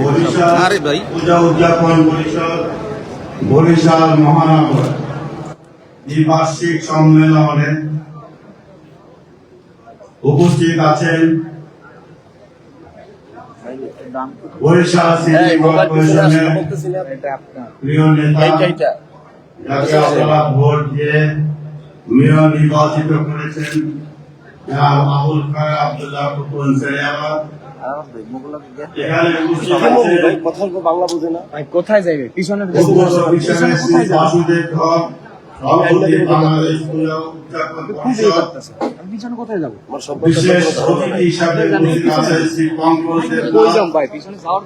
বরিশাল আরে ভাই। পূজা উদযাপন পরিষদ বরিশাল মহানগর। দ্বিবার্ষিক সম্মেলনে উপস্থিত আছেন বরিশাল সিটি কর্পোরেশনের প্রিয় নেতা যাকে আপনারা ভোট দিয়ে মেয়র নির্বাচিত করেছেন আবুল খায় আব্দুল্লাহ ফুকুন সেরিয়াবাদ কোথায় যাইবে পিছনে পিছনে কোথায় যাব পিছনে যাওয়ার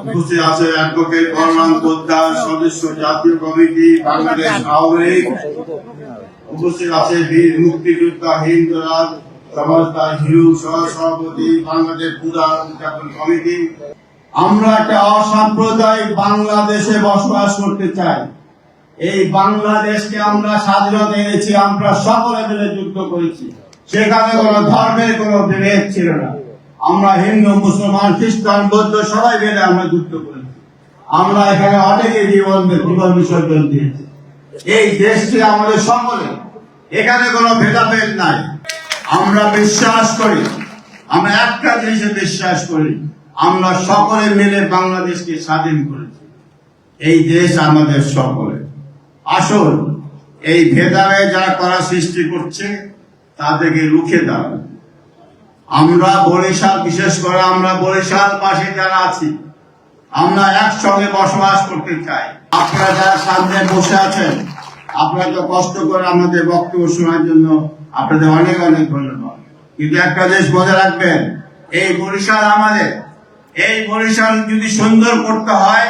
উপস্থিত আছে অ্যাডভোকেট বলরাম পোদ্দার, সদস্য জাতীয় কমিটি, বাংলাদেশ আওয়ামী উপস্থিত আছে বীর মুক্তিযোদ্ধা হিন্দরাজ সমাজদার হিরু সহ সভাপতি বাংলাদেশ উদযাপন কমিটি। আমরা একটা অসাম্প্রদায়িক বাংলাদেশে বসবাস করতে চাই। এই বাংলাদেশকে আমরা স্বাধীনতা এনেছি, আমরা সকলে মিলে যুদ্ধ করেছি। সেখানে কোনো ধর্মের কোনো বিভেদ ছিল না। আমরা হিন্দু, মুসলমান, খ্রিস্টান, বৌদ্ধ, সবাই মিলে আমরা যুদ্ধ করেছি। আমরা এখানে অনেকে জীবন জীবন বিসর্জন দিয়েছি। এই দেশটি আমাদের সকলে এখানে কোনো ভেদাভেদ নাই। আমরা বিশ্বাস করি। আমরা একটা জিনিসে বিশ্বাস করি। আমরা সকলে মিলে বাংলাদেশকে স্বাধীন করেছি। এই দেশ আমাদের সকলে আসল এই ভেদাভেদ যারা করা সৃষ্টি করছে, তাদেরকে রুখে দাঁড়ান আমরা বরিশাল, বিশেষ করে আমরা বরিশাল পাশে যারা আছি, আমরা একসঙ্গে বসবাস করতে চাই। আপনারা যারা সামনে বসে আছেন, আপনারা তো কষ্ট করে আমাদের বক্তব্য শোনার জন্য আপনাদের অনেক অনেক ধন্যবাদ। কিন্তু একটা জিনিস মনে রাখবেন, এই বরিশাল আমাদের। এই বরিশাল যদি সুন্দর করতে হয়,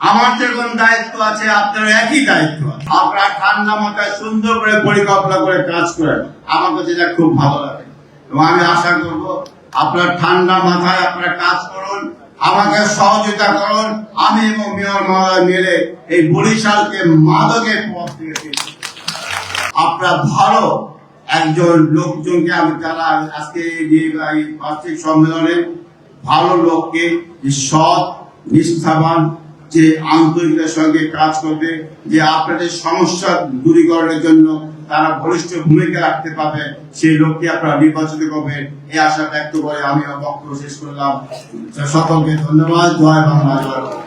আমার যেমন দায়িত্ব আছে আপনার একই দায়িত্ব আছে। আপনারা ঠান্ডা মাথায় সুন্দর করে পরিকল্পনা করে কাজ করেন। আমার কাছে খুব ভালো লাগে। এবং আমি আশা করব আপনার ঠান্ডা মাথায় আপনার কাজ করুন, আমাকে সহযোগিতা করুন, আমি এবং মেয়র মহোদয় মিলে এই বরিশালকে মাদকের পথ ফিরিয়ে আপনার ভালো একজন লোকজনকে আমি যারা আজকে এই বার্ষিক সম্মেলনে ভালো লোককে সৎ, নিষ্ঠাবান, যে আন্তরিকতার সঙ্গে কাজ করবে, যে আপনাদের সমস্যা দূরীকরণের জন্য তারা বলিষ্ঠ ভূমিকা রাখতে পাবে সেই লোককে আপনারা নির্বাচিত করবেন। এই আশা ব্যক্ত করে আমি বক্তব্য শেষ করলাম। সকলকে ধন্যবাদ। জয় বাংলা, জয়।